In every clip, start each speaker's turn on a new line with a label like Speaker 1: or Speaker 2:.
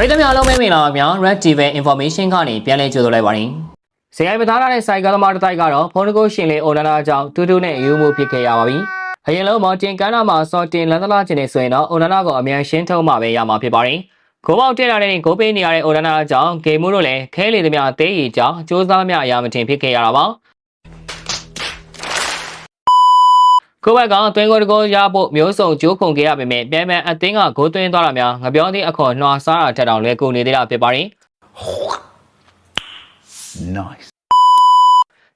Speaker 1: ပရိသတ်များအားလုံးပဲမင်္ဂလာပါခင်ဗျာ Red TV Information ကနေပြန်လည်ကြိုဆိုလိုက်ပါရင်ဇေယိုင်ပသားလာတဲ့စိုက်ကသမားတစ်တိုက်ကတော့ဖုန်းတကုတ်ရှင်လေးအိုနာနာကြောင့်တူတူနဲ့ယူမှုဖြစ်ခဲ့ရပါပြီ။အရင်လုံးမော်တင်ကန်းနာမှာစော်တင်လန်သလာကျင်နေဆိုရင်တော့အိုနာနာကိုအမြန်ရှင်းထုတ်မှပဲရမှာဖြစ်ပါတယ်။ကိုပေါက်တက်လာတဲ့ကိုပေးနေရတဲ့အိုနာနာကြောင့်ဂေမှုတို့လည်းခဲလေသမျှအသေးကြီးကြောင့်စူးစမ်းမြအရာမတင်ဖြစ်ခဲ့ရတာပါ။ ကိုဘက်ကသွင်းကိုတကောရဖို့မျိုးစုံကြိုးခုန်ခဲ့ရပေမဲ့ပြန်ပြန်အသင်းကဂိုးသွင်းသွားတာများငပြောသည့်အခေါ်နှွာစားတာထက်တောင်လဲကုန်နေသေးတာဖြစ်ပါတယ်
Speaker 2: Nice.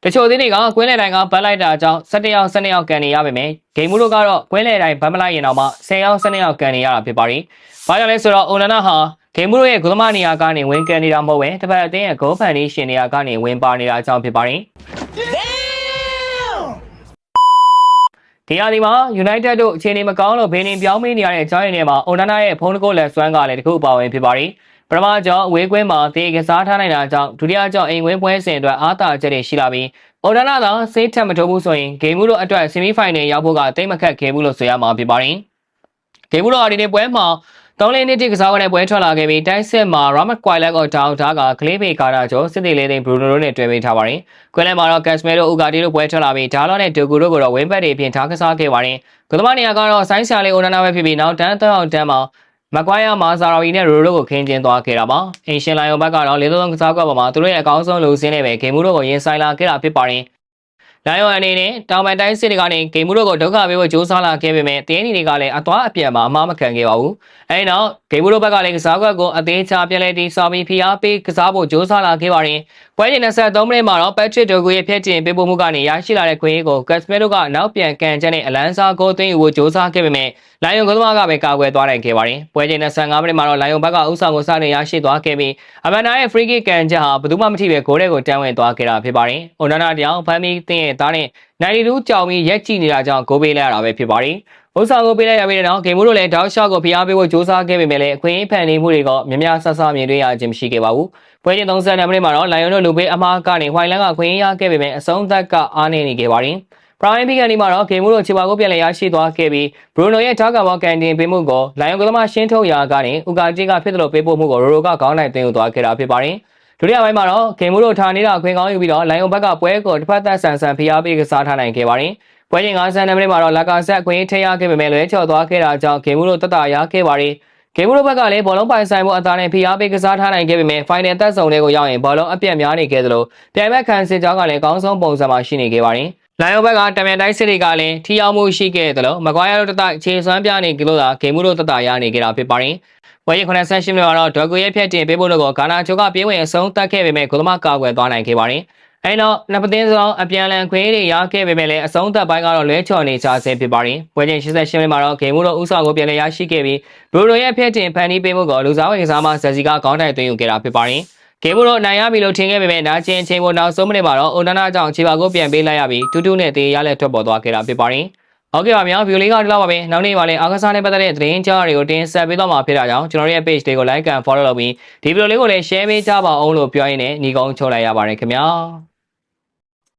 Speaker 1: ။တချို့သင်းတွေကကွင်းလေတိုင်းကဘတ်လိုက်တာကြောင့်17ယောက်12ယောက်ကန်နေရပါမယ်။ဂိမ်းမှုတို့ကတော့ကွင်းလေတိုင်းဘတ်မလိုက်ရင်တော့မှ10ယောက်12ယောက်ကန်နေရတာဖြစ်ပါတယ်။ဘာကြောင့်လဲဆိုတော့အိုနနာဟာဂိမ်းမှုတို့ရဲ့ဂုဏမနေရာကနေဝင်ကန်နေတာမဟုတ်ပဲတစ်ဖက်အသင်းရဲ့ဂိုးဖန်နေရှင်နေရာကနေဝင်ပါနေတာအကြောင်းဖြစ်ပါတယ်။ ဒီရာဒီမှာ United တို့အခြေအနေမကောင်းလို့ဘင်းနေပြောင်းမင်းနေရတဲ့အကြောင်းရင်းတွေမှာအိုနနာရဲ့ဖုန်းတကိုလက်စွမ်းကလည်းတခုအပါဝင်ဖြစ်ပါတယ်။ပထမကြောင့်အဝေးကွင်းမှာတေကစားထားနိုင်တာကြောင့်ဒုတိယကြောင့်အိမ်ဝင်းပွဲစဉ်အတွက်အားသာချက်တွေရှိလာပြီးအော်ဒနာသာစေးထက်မထိုးဘူးဆိုရင်ဂိမ်းမှုတို့အတွက်ဆီမီဖိုင်နယ်ရောက်ဖို့ကတိတ်မခက်ခဲ့ဘူးလို့ဆိုရမှာဖြစ်ပါတယ်။ဂိမ်းမှုတို့အဒီနေ့ပွဲမှာ တောင်းလင်းနေ့တိကစားရတဲ့ပွဲထွက်လာခဲ့ပြီးတိုင်းစစ်မှာ Ramat Quaila ကိုတောင်းထားကကလေးပေကာတာကျော်စစ်တီလေးသိန်းဘရူနိုတို့နဲ့တွေ့ပေးထားပါတယ်။ကွင်းလဲမှာတော့ Casemiro ဥကာတီတို့ပွဲထွက်လာပြီးဒါလော့နဲ့ဒူဂူတို့ကိုတော့ဝင်းဘက်တွေပြင်ထားကစားခဲ့ပါတယ်။ကသမားနေရာကတော့ဆိုင်းဆာလေးအိုနာနာပဲဖြစ်ပြီးနောက်တန်းတောင်းတန်းမှာမကွိုင်းယာမာဇာရော်ဝီနဲ့ရိုရိုကိုခင်းကျင်းသွားခဲ့တာပါ။အင်ရှင်လိုင်ယွန်ဘက်ကတော့လေးလုံးကစားကွက်ပေါ်မှာသူတို့ရဲ့အကောင်းဆုံးလူစင်းနဲ့ပဲဂိမ်းမှုတို့ကိုရင်ဆိုင်လာခဲ့တာဖြစ်ပါတယ်။ လိုင်ယွန်အနေနဲ့တောင်ပန်တိုင်းစစ်တွေကနေဂိမ်းမှုတို့ကိုဒုက္ခပေးဖို့ကြိုးစားလာခဲ့ပေမဲ့တင်းနီတွေကလည်းအသွားအပြန်မှာအမှားမခံခဲ့ပါဘူး။အဲဒီနောက်ဂိမ်းမှုတို့ဘက်ကလည်းကစားကွက်ကိုအသေးချပြန်လဲတီစာပြီးဖိအားပေးကစားဖို့ကြိုးစားလာခဲ့ပါတယ်။ပွဲချိန်23မိနစ်မှာတော့ Patrick Dogu ရဲ့ဖျက်ချင်ပေးပို့မှုကနေရရှိလာတဲ့ခွင့်ရေးကို Casemiro ကနောက်ပြန်ကန်ချက်နဲ့အလန်းစားဂိုးသွင်းယူဖို့ကြိုးစားခဲ့ပေမဲ့လိုင်ယွန်ကသမားကပဲကာကွယ်သွားနိုင်ခဲ့ပါတယ်။ပွဲချိန်25မိနစ်မှာတော့လိုင်ယွန်ဘက်ကဥဆောင်ကိုစတင်ရရှိသွားခဲ့ပြီးအမန်နာရဲ့ free kick ကန်ချက်ဟာဘယ်သူမှမထိပဲဂိုးတွေကိုတန်းဝင်သွားခဲ့တာဖြစ်ပါတယ်။အိုနာနာတယောင်ဖမ်းပြီးတင်းရဲ့သားနဲ့92ကြောင်ပြီးရက်ကြည့်နေတာကြောင့်ဂိုးပေးလိုက်ရတာပဲဖြစ်ပါတယ်။ဥဆောင်ကိုပေးလိုက်ရပြီးတဲ့နောက်ဂိမ်းမိုးတို့လည်းတောက်ရှော့ကိုဖိအားပေးဖို့ကြိုးစားခဲ့ပေမဲ့လည်းအခွင့်အရေးဖန်နေမှုတွေကမြများဆဆမြင်တွေ့ရခြင်းမရှိခဲ့ပါဘူး။ပွဲချိန်30မိနစ်မှာတော့လိုင်ယွန်တို့လူပေးအမားကနေဝိုင်လန်ကခွင့်ရခဲ့ပေမဲ့အဆုံးသက်ကအားနေနေခဲ့ပါတယ်။ Prime Pick ကနေမှာတော့ဂိမ်းမိုးတို့ခြေပါကိုပြန်လည်ရရှိသွားခဲ့ပြီး Bruno ရဲ့ထားကဘောကန်တင်ပေးမှုကိုလိုင်ယွန်ကသမားရှင်းထုတ်ရာကနေဥကာတီကဖြစ်တယ်လို့ပေးပို့မှုကိုရိုရိုကခေါင်းနိုင်သွင်းယူသွားခဲ့တာဖြစ်ပါတယ်။ ဒုတိယပိုင်းမှာတော့ဂိမ်းမိုးတို့ထားနေတာခွင့်ကောင်းယူပြီးတော့လိုင်ယွန်ဘက်ကပွဲကိုတစ်ဖက်သက်ဆန်ဆန်ဖိအားပေးကစားထားနိုင်ခဲ့ပါတယ်။ပွဲချိန်52မိနစ်မှာတော့လာကာဆက်ခွင့်ထိရခဲ့ပေမဲ့လွဲချော်သွားခဲ့တာကြောင့်ဂိမ်းမိုးတို့တက်တာရခဲ့ပါတယ်။ဂိမ်းမိုးတို့ဘက်ကလည်းဘောလုံးပိုင်ဆိုင်မှုအသားနဲ့ဖိအားပေးကစားထားနိုင်ခဲ့ပေမဲ့ final တက်ဆုံတွေကိုရောက်ရင်ဘောလုံးအပြတ်များနေခဲ့သလိုပြိုင်ဘက်ခံစစ်ကြောင်းကလည်းအကောင်းဆုံးပုံစံမှာရှိနေခဲ့ပါတယ်။လိုင်ယွန်ဘက်ကတမန်တိုင်းစစ်တွေကလည်းထီအောင်မှုရှိခဲ့တယ်လို့မကွာရတို့တတခြေစွမ်းပြနေကြလို့သာဂိမ်းမိုးတို့တတရနေကြတာဖြစ်ပါတယ်။ ဝယ်ရ98မိနစ်မှာတော့ဒေါ်ဂိုရဲ့ဖြတ်တင်ပေးဖို့လို့ကဂါနာချိုကပြေးဝင်အဆုံးသတ်ခဲ့ပေမဲ့ဂိုလမကာကွယ်သွားနိုင်ခဲ့ပါတယ်။အဲနောက်နှစ်ပသိန်းစလုံးအပြန်လန်ခွေးတွေရခဲ့ပေမဲ့လည်းအဆုံးသက်ပိုင်းကတော့လွဲချော်နေကြဆဲဖြစ်ပါတယ်။ပွဲချိန်88မိနစ်မှာတော့ဂိမ်းမိုးတို့ဥဆောင်ကိုပြန်လည်ရရှိခဲ့ပြီးဘရူနိုရဲ့ဖြတ်တင်ဖန်တီးပေးမှုကိုလူစားဝင်ကစားမဇက်စီကခေါင်းတိုင်သွင်းယူခဲ့တာဖြစ်ပါတယ်။ဂိမ်းမိုးတို့နိုင်ရပြီလို့ထင်ခဲ့ပေမဲ့နာကျင်ချင်းပေါ်နောက်ဆုံးမိနစ်မှာတော့အိုနာနာကြောင့်ခြေပါကိုပြန်ပေးလိုက်ရပြီးတူတူနဲ့တေးရလက်ထွက်ပေါ်သွားခဲ့တာဖြစ်ပါတယ်။ ဟုတ်ကဲ့ပါဗျာဗီဒီယိုလေးကဒီလောက်ပါပဲနောက်နေ့ပါလဲအားကစားနဲ့ပတ်သက်တဲ့သတင်းကြားတွေကိုတင်ဆက်ပေးတော့မှာဖြစ်တာကြောင့်ကျွန်တော်တို့ရဲ့ page တွေကို like and follow လုပ်ပြီးဒီဗီဒီယိုလေးကိုလည်း share ပေးကြပါအောင်လို့ပြောရင်းနဲ့ညီကုန်းချုပ်လိုက်ရပါတယ်ခင်ဗျာ